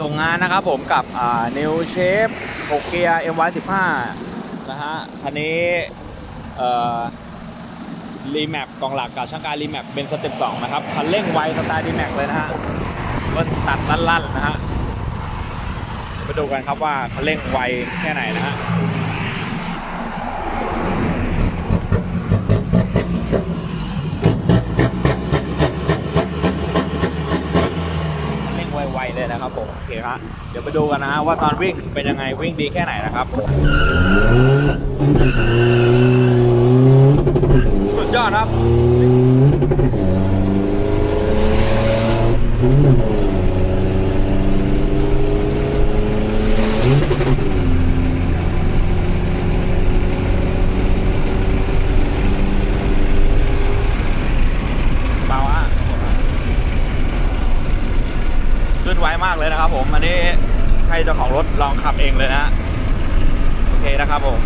ส่งงานนะครับผมกับอ่า New Shape 6เกียร์ MY15 นะฮะ คันนี้รีแมปกองหลักกับช่างการรีแมปเป็นสเต็ป2นะครับ คันเร่งไวสไตล์รีแมปเลยนะฮะเบิ้ลตัดลั่นๆนะฮะเดี๋ยวไปดูกันครับว่าคันเร่งไวแค่ไหนนะฮะ เร่ง ไวเลยนะครับผมโอเคครับเดี๋ยวไปดูกันนะฮะว่าตอนวิ่งเป็นยังไงวิ่งดีแค่ไหนนะครับสุดยอดครับาฮะขึ้ นไวมากเลยนะครับผม อันนี้ให้เจ้าของรถลองขับเองเลยนะฮะโอเคนะครับผม